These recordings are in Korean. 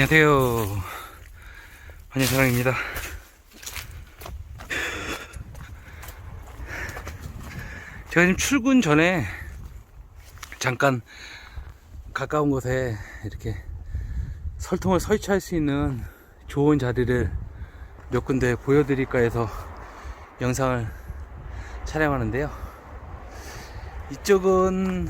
안녕하세요. 환희사랑입니다. 제가 지금 출근 전에 잠깐 가까운 곳에 이렇게 설통을 설치할 수 있는 좋은 자리를 몇 군데 보여드릴까 해서 영상을 촬영하는데요. 이쪽은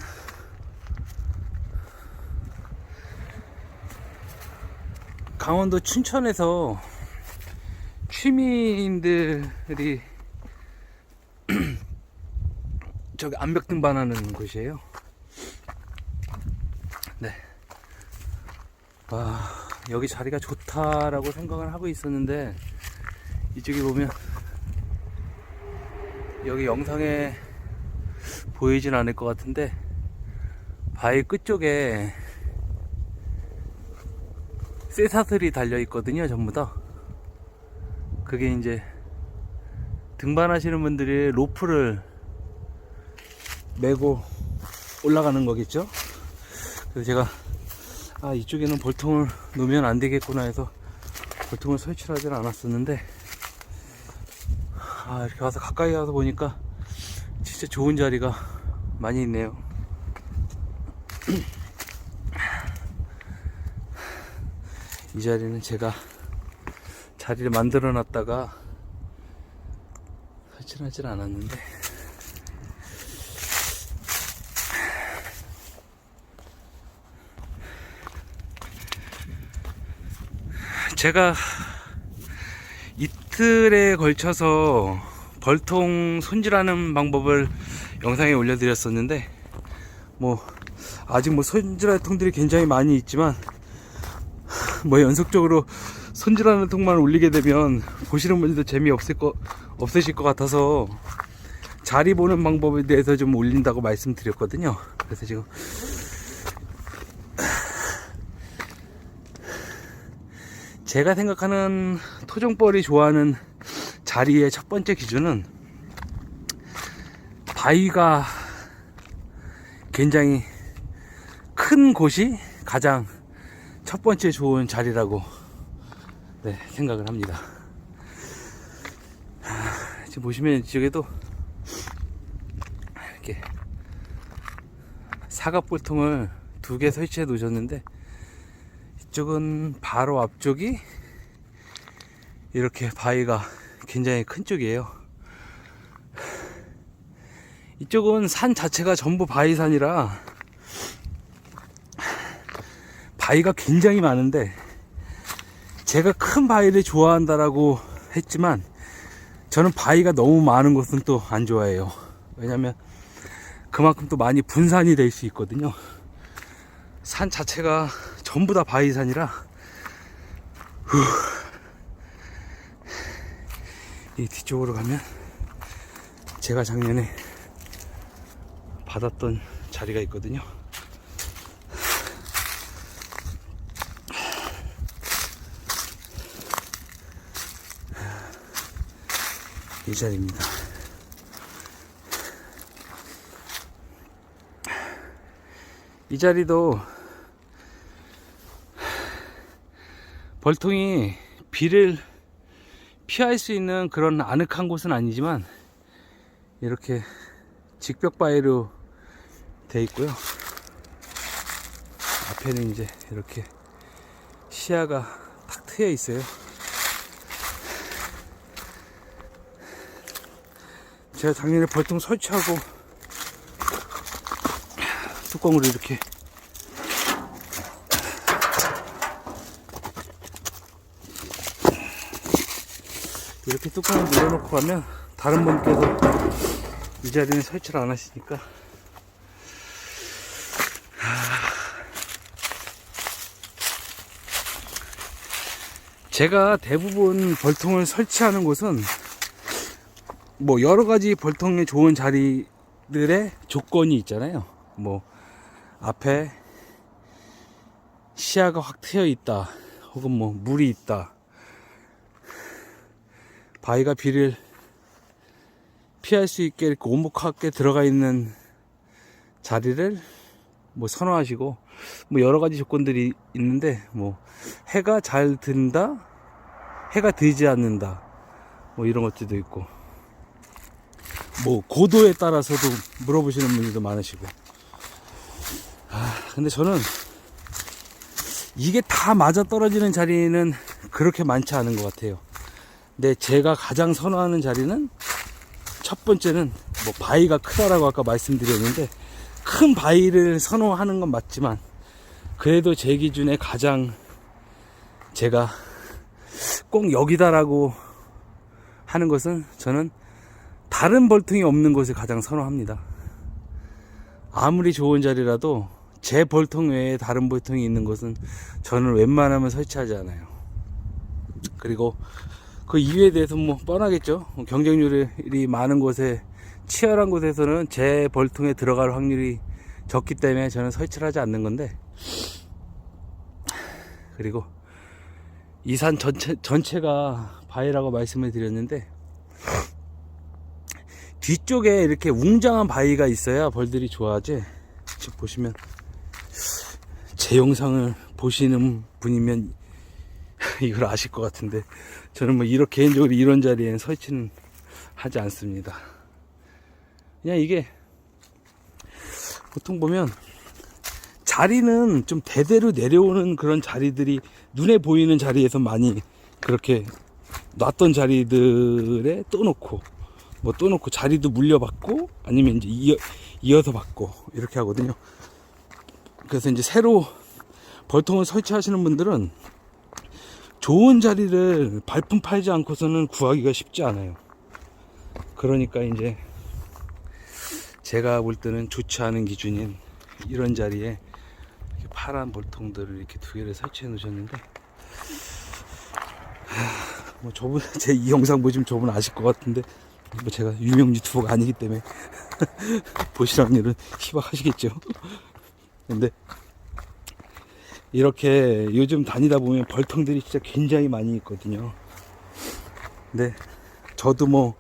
강원도 춘천에서 취미인들이 저기 암벽 등반하는 곳이에요. 네. 와, 여기 자리가 좋다라고 생각을 하고 있었는데 이쪽에 보면 여기 영상에 보이진 않을 것 같은데 바위 끝쪽에 쇠사슬이 달려 있거든요, 전부 다. 그게 이제 등반하시는 분들이 로프를 메고 올라가는 거겠죠. 그래서 제가 아 이쪽에는 볼통을 놓으면 안 되겠구나 해서 볼통을 설치를 하진 않았었는데 아 이렇게 와서 가까이 와서 보니까 진짜 좋은 자리가 많이 있네요. 이 자리는 제가 자리를 만들어 놨다가 설치를 하진 않았는데. 제가 이틀에 걸쳐서 벌통 손질하는 방법을 영상에 올려드렸었는데 뭐 아직 뭐 손질할 통들이 굉장히 많이 있지만 뭐 연속적으로 손질하는 통만 올리게 되면 보시는 분들도 재미없을 거 없으실 것 같아서 자리 보는 방법에 대해서 좀 올린다고 말씀드렸거든요. 그래서 지금 제가 생각하는 토종벌이 좋아하는 자리의 첫 번째 기준은 바위가 굉장히 큰 곳이 가장 첫 번째 좋은 자리라고 네, 생각을 합니다. 하, 지금 보시면 이쪽에도 이렇게 사각볼통을 두 개 설치해 놓으셨는데 이쪽은 바로 앞쪽이 이렇게 바위가 굉장히 큰 쪽이에요. 이쪽은 산 자체가 전부 바위산이라 바위가 굉장히 많은데 제가 큰 바위를 좋아한다라고 했지만 저는 바위가 너무 많은 것은 또 안 좋아해요. 왜냐면 그만큼 또 많이 분산이 될 수 있거든요. 산 자체가 전부 다 바위산이라 후. 이 뒤쪽으로 가면 제가 작년에 받았던 자리가 있거든요. 이 자리입니다. 이 자리도 벌통이 비를 피할 수 있는 그런 아늑한 곳은 아니지만 이렇게 직벽 바위로 돼 있고요. 앞에는 이제 이렇게 시야가 탁 트여 있어요. 제가 작년에 벌통 설치하고 뚜껑으로 이렇게 이렇게 뚜껑을 눌러놓고 가면 다른 분께서 이 자리는 설치를 안 하시니까. 하... 제가 대부분 벌통을 설치하는 곳은 뭐 여러 가지 벌통에 좋은 자리들의 조건이 있잖아요. 뭐 앞에 시야가 확 트여 있다. 혹은 뭐 물이 있다. 바위가 비를 피할 수 있게 이렇게 오목하게 들어가 있는 자리를 뭐 선호하시고 뭐 여러 가지 조건들이 있는데 뭐 해가 잘 든다 해가 들지 않는다 뭐 이런 것들도 있고 뭐 고도에 따라서도 물어보시는 분들도 많으시고. 아 근데 저는 이게 다 맞아 떨어지는 자리는 그렇게 많지 않은 것 같아요. 근데 제가 가장 선호하는 자리는 첫 번째는 뭐 바위가 크다라고 아까 말씀드렸는데 큰 바위를 선호하는 건 맞지만 그래도 제 기준에 가장 제가 꼭 여기다라고 하는 것은 저는 다른 벌통이 없는 곳을 가장 선호합니다. 아무리 좋은 자리라도 제 벌통 외에 다른 벌통이 있는 곳은 저는 웬만하면 설치하지 않아요. 그리고 그 이유에 대해서 뭐 뻔하겠죠. 경쟁률이 많은 곳에 치열한 곳에서는 제 벌통에 들어갈 확률이 적기 때문에 저는 설치를 하지 않는 건데 그리고 이 산 전체, 전체가 바위라고 말씀을 드렸는데 뒤쪽에 이렇게 웅장한 바위가 있어야 벌들이 좋아하지? 지금 보시면 제 영상을 보시는 분이면 이걸 아실 것 같은데 저는 뭐 이렇게 개인적으로 이런 자리에는 설치는 하지 않습니다. 그냥 이게 보통 보면 자리는 좀 대대로 내려오는 그런 자리들이 눈에 보이는 자리에서 많이 그렇게 놨던 자리들에 떠놓고 뭐 떠놓고 자리도 물려받고 아니면 이제 이어, 이어서 받고 이렇게 하거든요. 그래서 이제 새로 벌통을 설치하시는 분들은 좋은 자리를 발품 팔지 않고서는 구하기가 쉽지 않아요. 그러니까 이제 제가 볼 때는 좋지 않은 기준인 이런 자리에 파란 볼통들을 이렇게 두 개를 설치해 놓으셨는데 하, 뭐 저분 제 이 영상 보시면 저분 아실 것 같은데 뭐 제가 유명 유튜버가 아니기 때문에 보시라는 일은 희박하시겠죠 근데 이렇게 요즘 다니다 보면 벌통들이 진짜 굉장히 많이 있거든요 근데 저도 뭐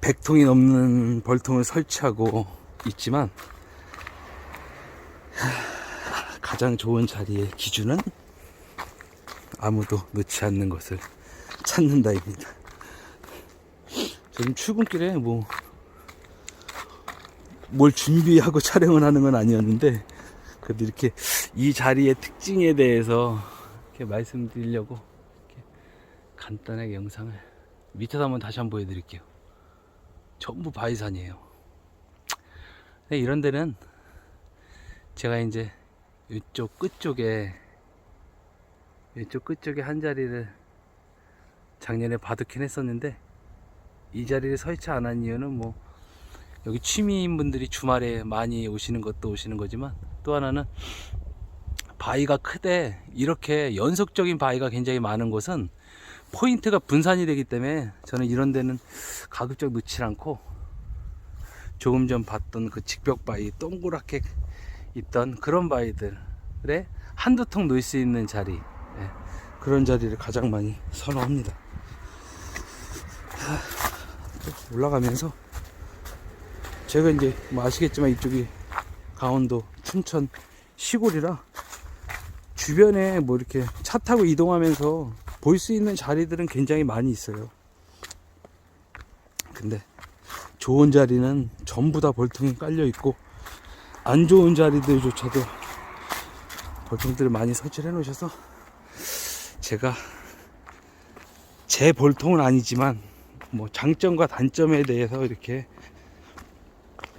100통이 넘는 벌통을 설치하고 있지만 하, 가장 좋은 자리의 기준은 아무도 놓지 않는 것을 찾는다입니다. 지금 출근길에 뭐 뭘 준비하고 촬영을 하는 건 아니었는데 그래도 이렇게 이 자리의 특징에 대해서 이렇게 말씀드리려고 이렇게 간단하게 영상을 밑에서 한번 다시 한번 보여드릴게요. 전부 바위산이에요. 이런 데는 제가 이제 이쪽 끝쪽에 이쪽 끝쪽에 한 자리를 작년에 바득긴 했었는데 이 자리를 설치 안 한 이유는 뭐 여기 취미인 분들이 주말에 많이 오시는 것도 오시는 거지만 또 하나는 바위가 크되 이렇게 연속적인 바위가 굉장히 많은 곳은 포인트가 분산이 되기 때문에 저는 이런 데는 가급적 넣지 않고 조금 전 봤던 그 직벽 바위 동그랗게 있던 그런 바위들에 한두 통 놓을 수 있는 자리 예, 그런 자리를 가장 많이 선호합니다 올라가면서 제가 이제 뭐 아시겠지만 이쪽이 강원도 춘천 시골이라 주변에 뭐 이렇게 차 타고 이동하면서 볼 수 있는 자리들은 굉장히 많이 있어요. 근데 좋은 자리는 전부 다 벌통이 깔려 있고 안 좋은 자리들조차도 벌통들을 많이 설치를 해 놓으셔서 제가 제 벌통은 아니지만 뭐 장점과 단점에 대해서 이렇게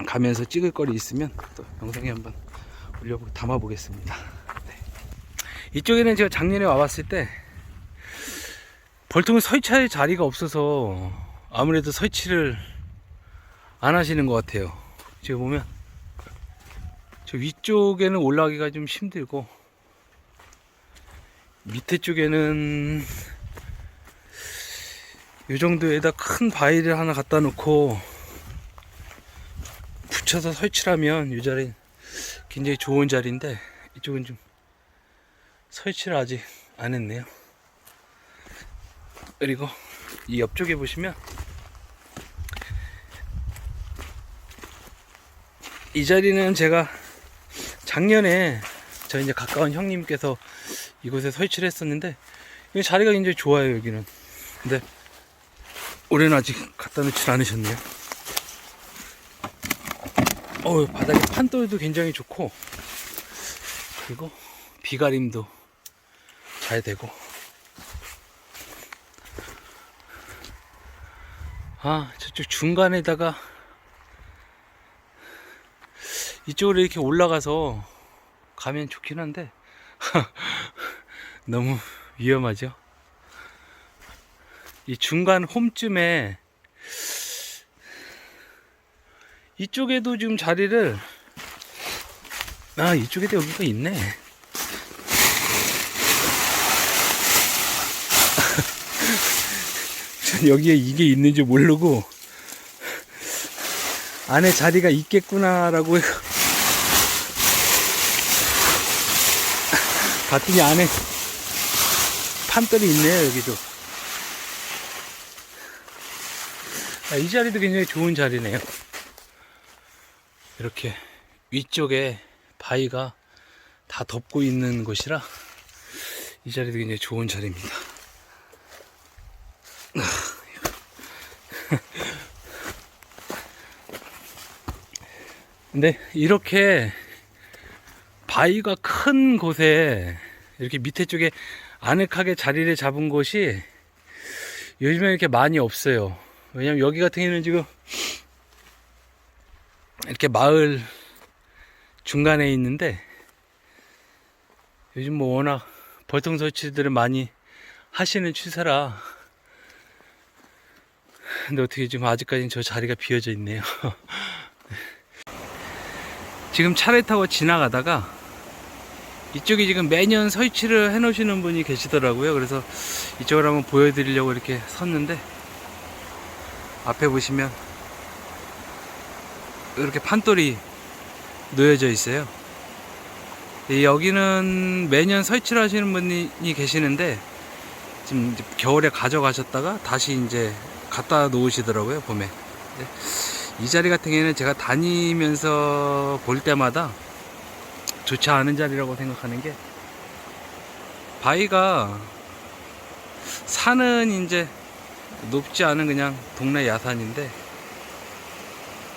가면서 찍을 거리 있으면 또 영상에 한번 올려보 담아 보겠습니다. 네. 이쪽에는 제가 작년에 와봤을 때 벌통을 설치할 자리가 없어서 아무래도 설치를 안 하시는 것 같아요. 지금 보면 저 위쪽에는 올라가기가 좀 힘들고 밑에 쪽에는 이 정도에다 큰 바위를 하나 갖다 놓고 붙여서 설치를 하면 이 자리는 굉장히 좋은 자리인데 이쪽은 좀 설치를 아직 안 했네요. 그리고 이 옆쪽에 보시면 이 자리는 제가 작년에 저 이제 가까운 형님께서 이곳에 설치를 했었는데 이 자리가 굉장히 좋아요 여기는 근데 올해는 아직 갖다 놓질 않으셨네요. 어 바닥에 판돌도 굉장히 좋고 그리고 비가림도 잘 되고. 아 저쪽 중간에다가 이쪽으로 이렇게 올라가서 가면 좋긴 한데 너무 위험하죠 이 중간 홈쯤에 이쪽에도 지금 자리를 아 이쪽에도 여기가 있네. 전 여기에 이게 있는지 모르고 안에 자리가 있겠구나라고 봤더니 안에 판들이 있네요 여기도 아, 이 자리도 굉장히 좋은 자리네요 이렇게 위쪽에 바위가 다 덮고 있는 곳이라 이 자리도 굉장히 좋은 자리입니다 근데 이렇게 바위가 큰 곳에 이렇게 밑에 쪽에 아늑하게 자리를 잡은 곳이 요즘에 이렇게 많이 없어요. 왜냐면 여기 같은 경우는 지금 이렇게 마을 중간에 있는데 요즘 뭐 워낙 벌통 설치들을 많이 하시는 추세라 근데 어떻게 지금 아직까지는 저 자리가 비어져 있네요. 지금 차를 타고 지나가다가 이쪽에 지금 매년 설치를 해 놓으시는 분이 계시더라고요. 그래서 이쪽을 한번 보여드리려고 이렇게 섰는데 앞에 보시면 이렇게 판돌이 놓여져 있어요. 이 여기는 매년 설치를 하시는 분이 계시는데 지금 겨울에 가져가셨다가 다시 이제 갖다 놓으시더라고요, 봄에. 네. 이 자리 같은 경우에는 제가 다니면서 볼 때마다 좋지 않은 자리라고 생각하는 게 바위가 산은 이제 높지 않은 그냥 동네 야산인데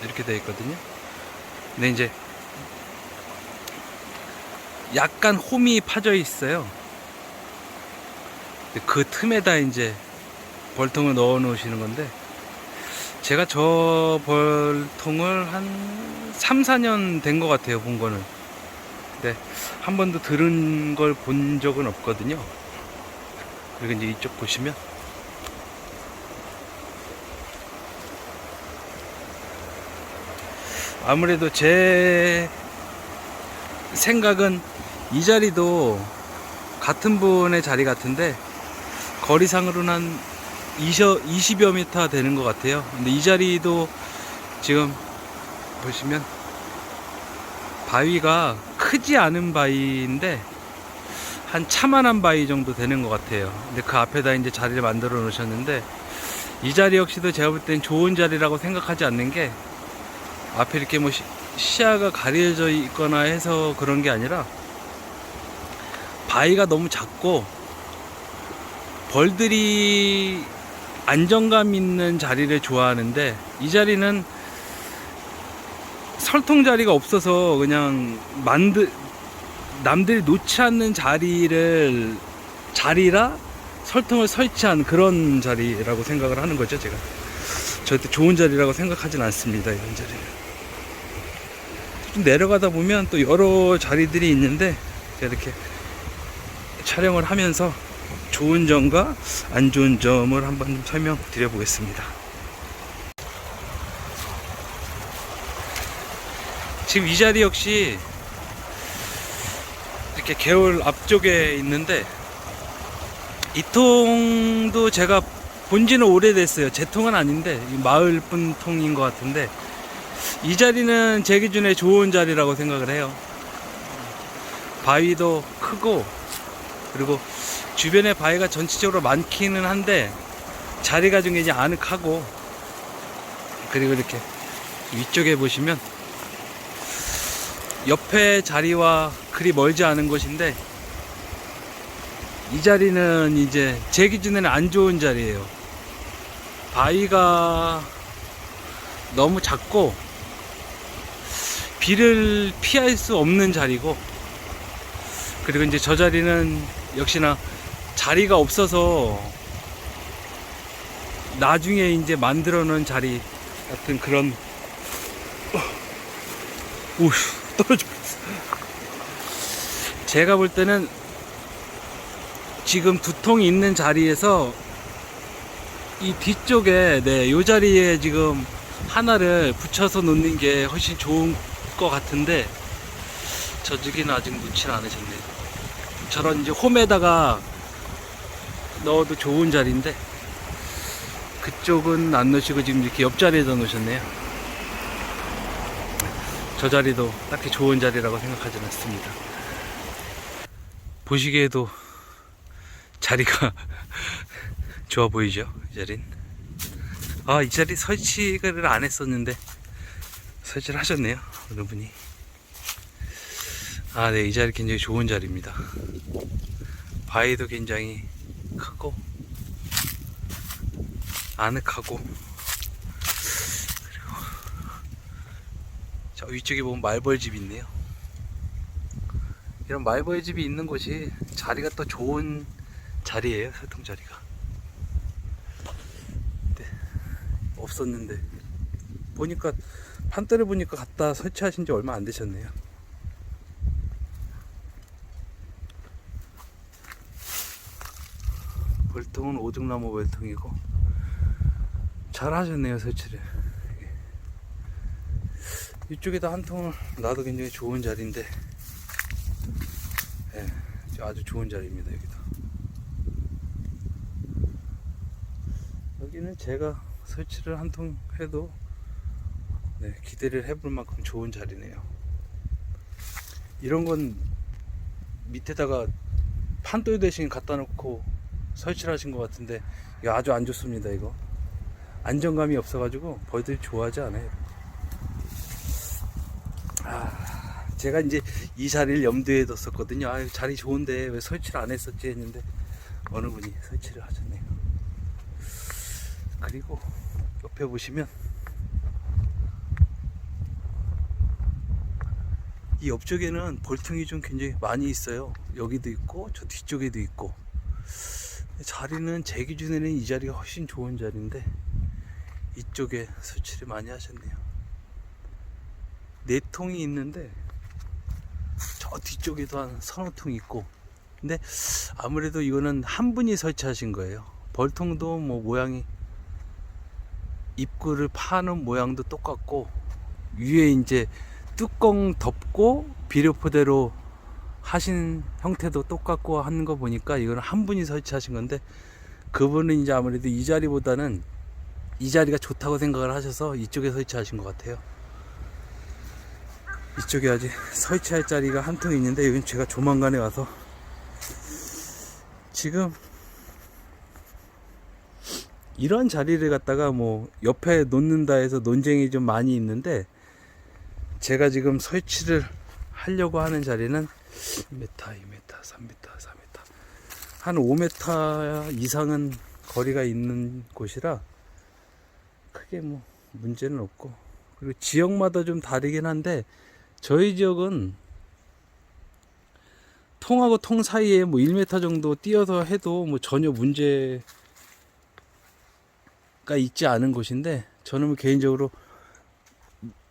이렇게 되어 있거든요. 근데 이제 약간 홈이 파져 있어요. 그 틈에다 이제 벌통을 넣어 놓으시는 건데 제가 저 벌통을 한 3, 4년 된 것 같아요, 본 거는. 근데 한 번도 들은 걸 본 적은 없거든요. 그리고 이제 이쪽 보시면 아무래도 제 생각은 이 자리도 같은 분의 자리 같은데 거리상으로는 한 20, 20 여 미터 되는 것 같아요. 근데 이 자리도 지금 보시면 바위가 크지 않은 바위인데 한 차만한 바위 정도 되는 것 같아요. 근데 그 앞에다 이제 자리를 만들어 놓으셨는데 이 자리 역시도 제가 볼 땐 좋은 자리라고 생각하지 않는 게 앞에 이렇게 뭐 시, 시야가 가려져 있거나 해서 그런 게 아니라 바위가 너무 작고 벌들이 안정감 있는 자리를 좋아하는데 이 자리는 설통 자리가 없어서 그냥 만들 남들이 놓지 않는 자리를 자리라 설통을 설치한 그런 자리라고 생각을 하는 거죠 제가. 절대 좋은 자리라고 생각하진 않습니다 이런 자리는 좀 내려가다 보면 또 여러 자리들이 있는데 이렇게 촬영을 하면서 좋은 점과 안 좋은 점을 한번 좀 설명드려 보겠습니다. 지금 이 자리 역시 이렇게 개울 앞쪽에 있는데 이 통도 제가 본 지는 오래됐어요. 제 통은 아닌데 마을 분 통인 것 같은데 이 자리는 제 기준에 좋은 자리라고 생각을 해요. 바위도 크고 그리고 주변에 바위가 전체적으로 많기는 한데 자리가 좀 굉장히 아늑하고 그리고 이렇게 위쪽에 보시면 옆에 자리와 그리 멀지 않은 곳인데 이 자리는 이제 제 기준에는 안 좋은 자리예요. 바위가 너무 작고 비를 피할 수 없는 자리고 그리고 이제 저 자리는 역시나 자리가 없어서 나중에 이제 만들어 놓은 자리 같은 그런 오 떨어져 버렸어. 제가 볼 때는 지금 두통이 있는 자리에서 이 뒤쪽에 네, 요 자리에 지금 하나를 붙여서 놓는 게 훨씬 좋은 것 같은데 저쪽에는 아직 놓질 않으셨네요. 저런 이제 홈에다가 넣어도 좋은 자리인데 그쪽은 안 넣으시고 지금 이렇게 옆자리에다 놓으셨네요. 저 자리도 딱히 좋은 자리라고 생각하지 않습니다. 보시기에도 자리가 좋아 보이죠? 이 자리는. 아, 이 자리 설치를 안 했었는데 설치를 하셨네요. 어느 분이. 아, 네, 이 자리 굉장히 좋은 자리입니다. 바위도 굉장히 크고 아늑하고 그리고 저 위쪽에 보면 말벌집이 있네요. 이런 말벌집이 있는 곳이 자리가 또 좋은 자리예요, 설통 자리가. 네, 없었는데 보니까 판때를 보니까 갖다 설치하신 지 얼마 안 되셨네요. 벌통은 오죽나무 벌통이고 잘 하셨네요 설치를 이쪽에다 한 통을 놔도 굉장히 좋은 자리인데 예, 아주 좋은 자리입니다 여기도 여기는 제가 설치를 한 통 해도 네, 기대를 해볼 만큼 좋은 자리네요. 이런 건 밑에다가 판돌 대신 갖다 놓고 설치를 하신 것 같은데 이거 아주 안 좋습니다 이거. 안정감이 없어가지고 벌들이 좋아하지 않아요. 아, 제가 이제 이 자리를 염두에 뒀었거든요. 아 자리 좋은데 왜 설치를 안 했었지 했는데 어느 분이 설치를 하셨네요. 그리고 옆에 보시면 이 옆쪽에는 볼통이 좀 굉장히 많이 있어요 여기도 있고 저 뒤쪽에도 있고 자리는 제 기준에는 이 자리가 훨씬 좋은 자리인데 이쪽에 설치를 많이 하셨네요. 네 통이 있는데 저 뒤쪽에도 한 서너 통 있고 근데 아무래도 이거는 한 분이 설치하신 거예요. 벌통도 뭐 모양이 입구를 파는 모양도 똑같고 위에 이제 뚜껑 덮고 비료포대로 하신 형태도 똑같고 하는 거 보니까 이거는 한 분이 설치하신 건데 그분은 이제 아무래도 이 자리보다는 이 자리가 좋다고 생각을 하셔서 이쪽에 설치하신 것 같아요. 이쪽에 아직 설치할 자리가 한 통 있는데 이건 제가 조만간에 와서 지금 이런 자리를 갖다가 뭐 옆에 놓는다 해서 논쟁이 좀 많이 있는데 제가 지금 설치를 하려고 하는 자리는 2m, 2m, 3m, 4m 한 5m 이상은 거리가 있는 곳이라 크게 뭐 문제는 없고. 그리고 지역마다 좀 다르긴 한데 저희 지역은 통하고 통 사이에 뭐 1m 정도 띄어서 해도 뭐 전혀 문제가 있지 않은 곳인데 저는 뭐 개인적으로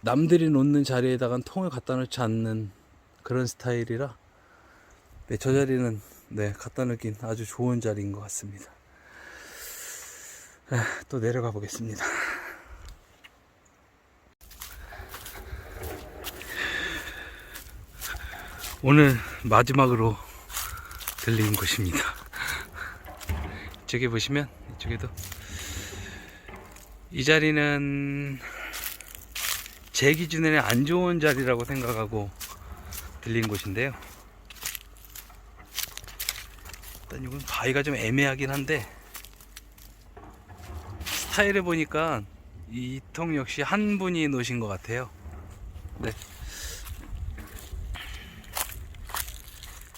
남들이 놓는 자리에다가 통을 갖다 놓지 않는 그런 스타일이라 네, 저 자리는 네, 갖다 놓긴 아주 좋은 자리인 것 같습니다. 아, 또 내려가 보겠습니다. 오늘 마지막으로 들린 곳입니다. 저기 보시면 이쪽에도 이 자리는 제 기준에는 안 좋은 자리라고 생각하고 들린 곳인데요. 일단 이건 바위가 좀 애매하긴 한데 스타일을 보니까 이 통 역시 한 분이 놓으신 것 같아요. 네.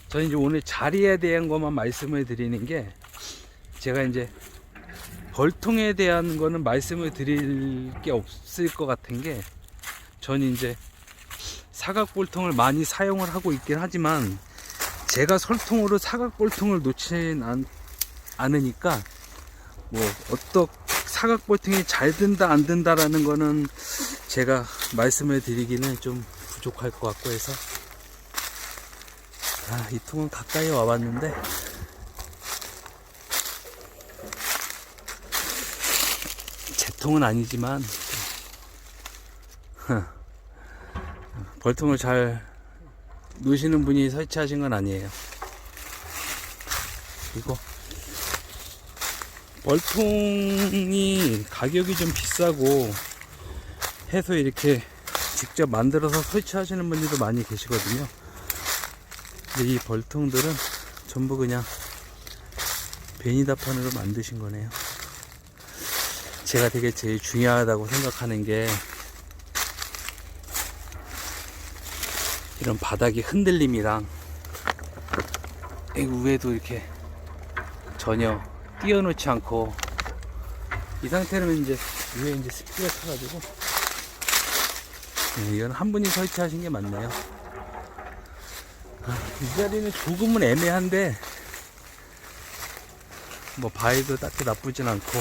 저는 이제 오늘 자리에 대한 것만 말씀을 드리는 게 제가 이제 벌통에 대한 거는 말씀을 드릴 게 없을 것 같은 게 저는 이제 사각볼통을 많이 사용을 하고 있긴 하지만 제가 설통으로 사각볼통을 놓진 않, 않으니까 뭐 어떤 사각볼통이 잘 든다 안 든다라는 거는 제가 말씀을 드리기는 좀 부족할 것 같고 해서. 아, 이 통은 가까이 와봤는데. 제 통은 아니지만 벌통을 잘 놓으시는 분이 설치하신 건 아니에요. 그리고 벌통이 가격이 좀 비싸고 해서 이렇게 직접 만들어서 설치하시는 분들도 많이 계시거든요. 근데 이 벌통들은 전부 그냥 베니다판으로 만드신 거네요. 제가 되게 제일 중요하다고 생각하는 게 이런 바닥의 흔들림이랑 이 위에도 이렇게 전혀 띄워놓지 않고 이 상태는 이제 위에 이제 습기가 차가지고 네, 이건 한 분이 설치하신 게 맞네요. 아, 이 자리는 조금은 애매한데 뭐 바위도 딱히 나쁘진 않고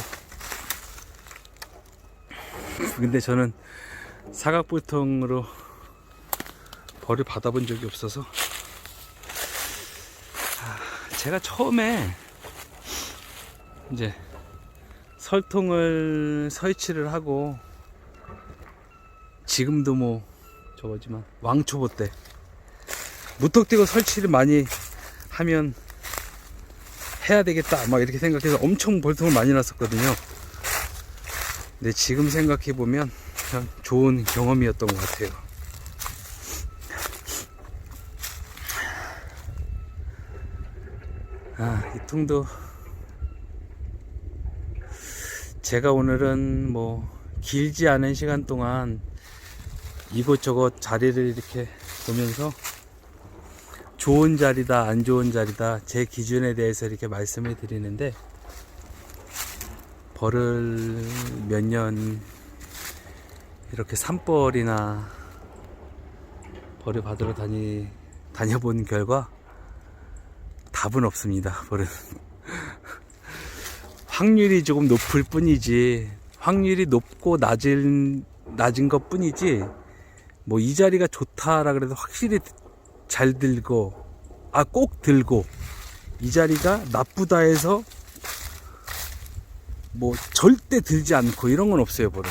근데 저는 사각불통으로 벌을 받아본 적이 없어서. 아, 제가 처음에 이제 설통을 설치를 하고 지금도 뭐 저거지만 왕초보 때 무턱대고 설치를 많이 하면 해야 되겠다 막 이렇게 생각해서 엄청 벌통을 많이 놨었거든요. 근데 지금 생각해 보면 참 좋은 경험이었던 것 같아요 아, 이 통도. 제가 오늘은 뭐 길지 않은 시간 동안 이곳저곳 자리를 이렇게 보면서 좋은 자리다, 안 좋은 자리다, 제 기준에 대해서 이렇게 말씀을 드리는데, 벌을 몇 년 이렇게 산벌이나 벌을 받으러 다니, 다녀본 결과 답은 없습니다, 벌은. 확률이 조금 높을 뿐이지, 확률이 높고 낮은, 낮은 것 뿐이지, 뭐 이 자리가 좋다라 그래도 확실히 잘 들고 아 꼭 들고 이 자리가 나쁘다 해서 뭐 절대 들지 않고 이런 건 없어요 벌은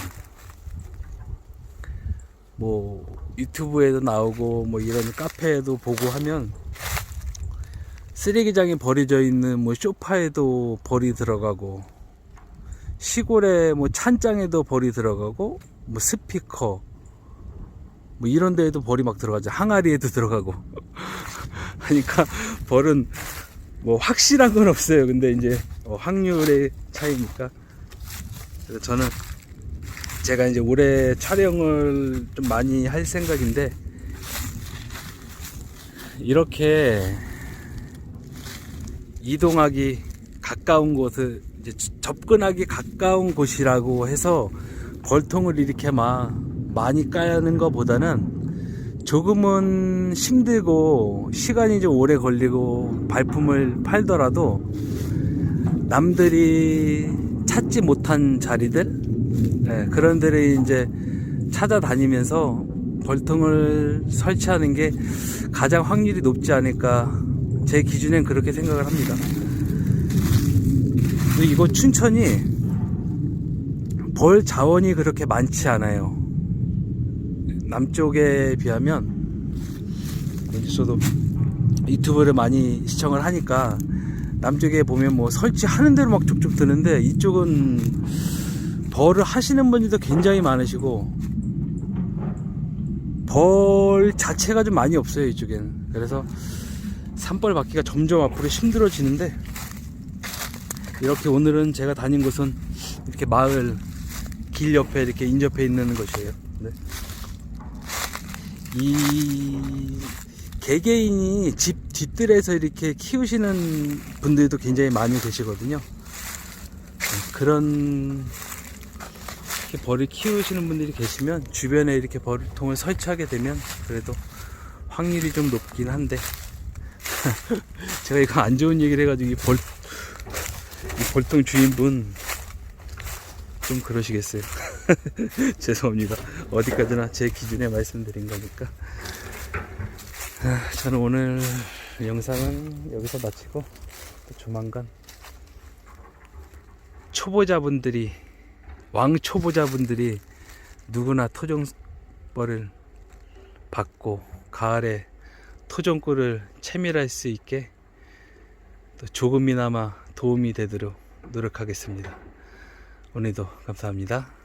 뭐 유튜브에도 나오고 뭐 이런 카페에도 보고 하면 쓰레기장에 버려져 있는 뭐 소파에도 벌이 들어가고 시골에 뭐 찬장에도 벌이 들어가고 뭐 스피커 뭐 이런 데에도 벌이 막 들어가죠. 항아리에도 들어가고. 하니까 벌은 뭐 확실한 건 없어요. 근데 이제 어, 확률의 차이니까. 그래서 저는 제가 이제 올해 촬영을 좀 많이 할 생각인데 이렇게 이동하기 가까운 곳을 이제 접근하기 가까운 곳이라고 해서 벌통을 이렇게 막 많이 까는 것보다는 조금은 힘들고 시간이 좀 오래 걸리고 발품을 팔더라도 남들이 찾지 못한 자리들 네, 그런 데를 이제 찾아다니면서 벌통을 설치하는 게 가장 확률이 높지 않을까 제 기준엔 그렇게 생각을 합니다. 이곳 춘천이 벌 자원이 그렇게 많지 않아요. 남쪽에 비하면 저도 유튜브를 많이 시청을 하니까 남쪽에 보면 뭐 설치하는 대로 막 족족 드는데 이쪽은 벌을 하시는 분들도 굉장히 많으시고 벌 자체가 좀 많이 없어요 이쪽에는 그래서 산벌 받기가 점점 앞으로 힘들어지는데 이렇게 오늘은 제가 다닌 곳은 이렇게 마을 길 옆에 이렇게 인접해 있는 곳이에요 네. 이 개개인이 집 뒷뜰에서 이렇게 키우시는 분들도 굉장히 많이 계시거든요. 네, 그런 이렇게 벌을 키우시는 분들이 계시면 주변에 이렇게 벌통을 설치하게 되면 그래도 확률이 좀 높긴 한데 제가 이거 안 좋은 얘기를 해가지고 이 벌, 이 벌통 주인분 좀 그러시겠어요. 죄송합니다. 어디까지나 제 기준에 말씀드린 거니까. 아, 저는 오늘 영상은 여기서 마치고 또 조만간 초보자분들이 왕 초보자분들이 누구나 토종벌을 받고 가을에 토종꿀을 채밀할 수 있게 또 조금이나마 도움이 되도록 노력하겠습니다. 오늘도 감사합니다.